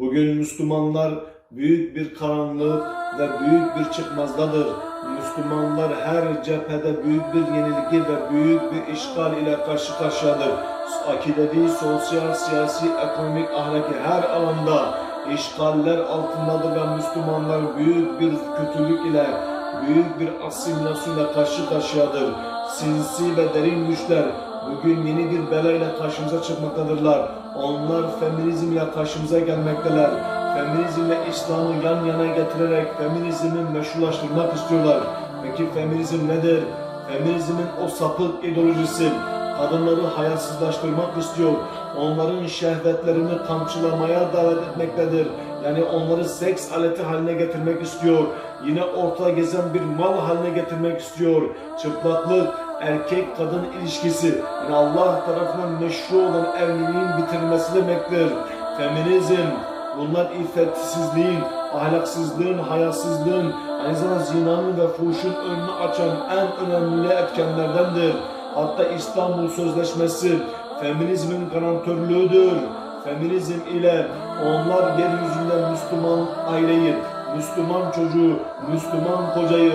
Bugün Müslümanlar büyük bir karanlık ve büyük bir çıkmazdadır. Müslümanlar her cephede büyük bir yenilgi ve büyük bir işgal ile karşı karşıyadır. Akidevi, sosyal, siyasi, ekonomik, ahlaki her alanda işgaller altındadır ve Müslümanlar büyük bir kötülük ile, büyük bir asimilasyonla karşı karşıyadır. Sinsi ve derin güçler bugün yeni bir bela ile karşımıza çıkmaktadırlar. Onlar feminizmle karşımıza gelmekteler. Feminizmle İslam'ı yan yana getirerek feminizmi meşrulaştırmak istiyorlar. Peki feminizm nedir? Feminizmin o sapık ideolojisi kadınları hayasızlaştırmak istiyor. Onların şehvetlerini kamçılamaya davet etmektedir. Yani onları seks aleti haline getirmek istiyor. Yine orta gezen bir mal haline getirmek istiyor. Çıplaklık, erkek kadın ilişkisi yani Allah tarafından meşru olan evliliğin bitirilmesi demektir. Feminizm bunlar iffetsizliğin, ahlaksızlığın, hayasızlığın, aynı zamanda zinanın ve fuhuşun önünü açan en önemli etkenlerdendir. Hatta İstanbul Sözleşmesi feminizmin garantörlüğüdür. Feminizm ile onlar yeryüzünde Müslüman aileyi, Müslüman çocuğu, Müslüman kocayı,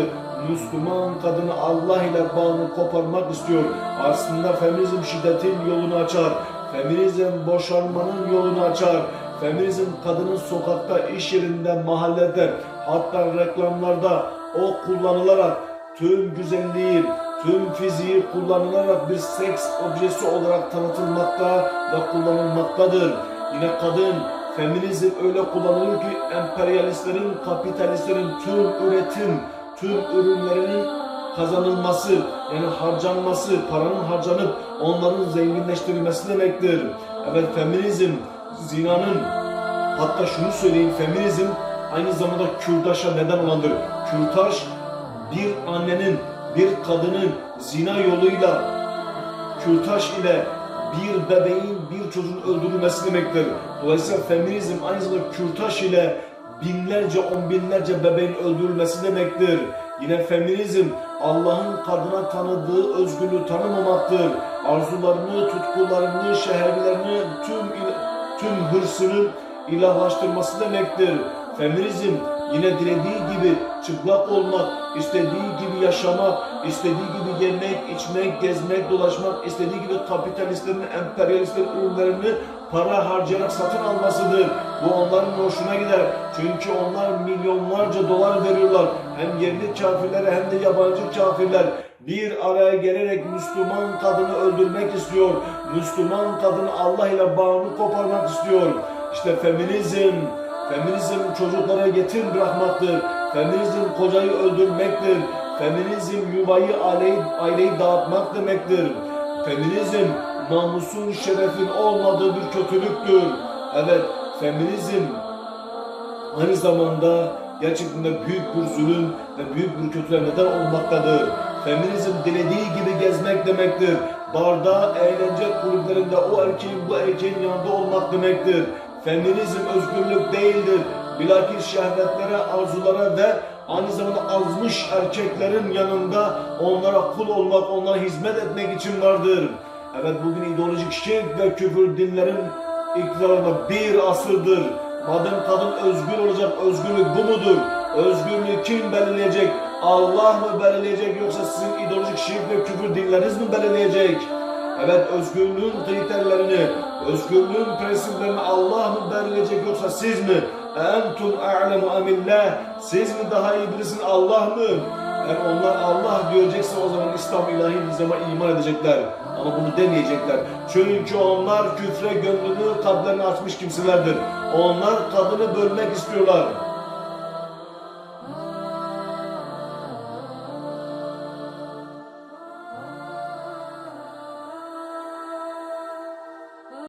Müslüman kadını Allah ile bağını koparmak istiyor. Aslında feminizm şiddetin yolunu açar. Feminizm boşanmanın yolunu açar. Feminizm kadının sokakta, iş yerinde, mahallede, hatta reklamlarda o kullanılarak tüm güzelliği, tüm fiziği kullanılarak bir seks objesi olarak tanıtılmakta ve kullanılmaktadır. Yine kadın, feminizm öyle kullanılıyor ki emperyalistlerin, kapitalistlerin tüm üretim, tüm ürünlerinin kazanılması, yani harcanması, paranın harcanıp onların zenginleştirilmesi demektir. Evet feminizm, zinanın, hatta şunu söyleyeyim, feminizm aynı zamanda kürdaşa neden olandır. Kürtaş bir annenin, bir kadının zina yoluyla, kürtaş ile bir bebeğin, bir çocuğun öldürülmesi demektir. Dolayısıyla feminizm aynı zamanda kürtaş ile binlerce, on binlerce bebeğin öldürülmesi demektir. Yine feminizm Allah'ın kadına tanıdığı özgürlüğü tanımamaktır. Arzularını, tutkularını, şehirlerini, tüm tüm hırsını ilahlaştırması demektir. Feminizm yine dilediği gibi çıplak olmak, istediği gibi yaşamak, istediği gibi yemek, içmek, gezmek, dolaşmak, istediği gibi kapitalistlerin, emperyalistlerin ürünlerini para harcayarak satın almasıdır. Bu onların hoşuna gider. Çünkü onlar milyonlarca dolar veriyorlar. Hem yerli kafirlere hem de yabancı kafirler bir araya gelerek Müslüman kadını öldürmek istiyor. Müslüman kadını Allah ile bağını koparmak istiyor. İşte feminizm, feminizm çocuklara yetim bırakmaktır. Feminizm kocayı öldürmektir. Feminizm yuvayı, aileyi, aileyi dağıtmak demektir. Feminizm namusun, şerefin olmadığı bir kötülüktür. Evet, feminizm aynı zamanda gerçekten de büyük bir zulüm ve büyük bir kötülüğe neden olmaktadır. Feminizm dilediği gibi gezmek demektir. Barda, eğlence kulüplerinde o erkeğin bu erkeğin yanında olmak demektir. Feminizm özgürlük değildir. Bilakis şehvetlere, arzulara ve aynı zamanda azmış erkeklerin yanında onlara kul olmak, onlara hizmet etmek için vardır. Evet bugün ideolojik şirk ve küfür dinlerin iktidarında bir asırdır. Madem kadın özgür olacak, özgürlük bu mudur? Özgürlüğü kim belirleyecek? Allah mı belirleyecek yoksa sizin ideolojik şirk ve küfür dinleriniz mi belirleyecek? Evet özgürlüğün kriterlerini, özgürlüğün prensiplerini Allah mı belirleyecek yoksa siz mi? Entum a'lemu amillah. Siz mi daha iyi bilirsin Allah mı? Eğer onlar Allah diyecekse o zaman İslam ilahi nizama iman edecekler. Ama bunu demeyecekler. Çünkü onlar küfre gönlünü, kalplerini açmış kimselerdir. Onlar kadını bölmek istiyorlar.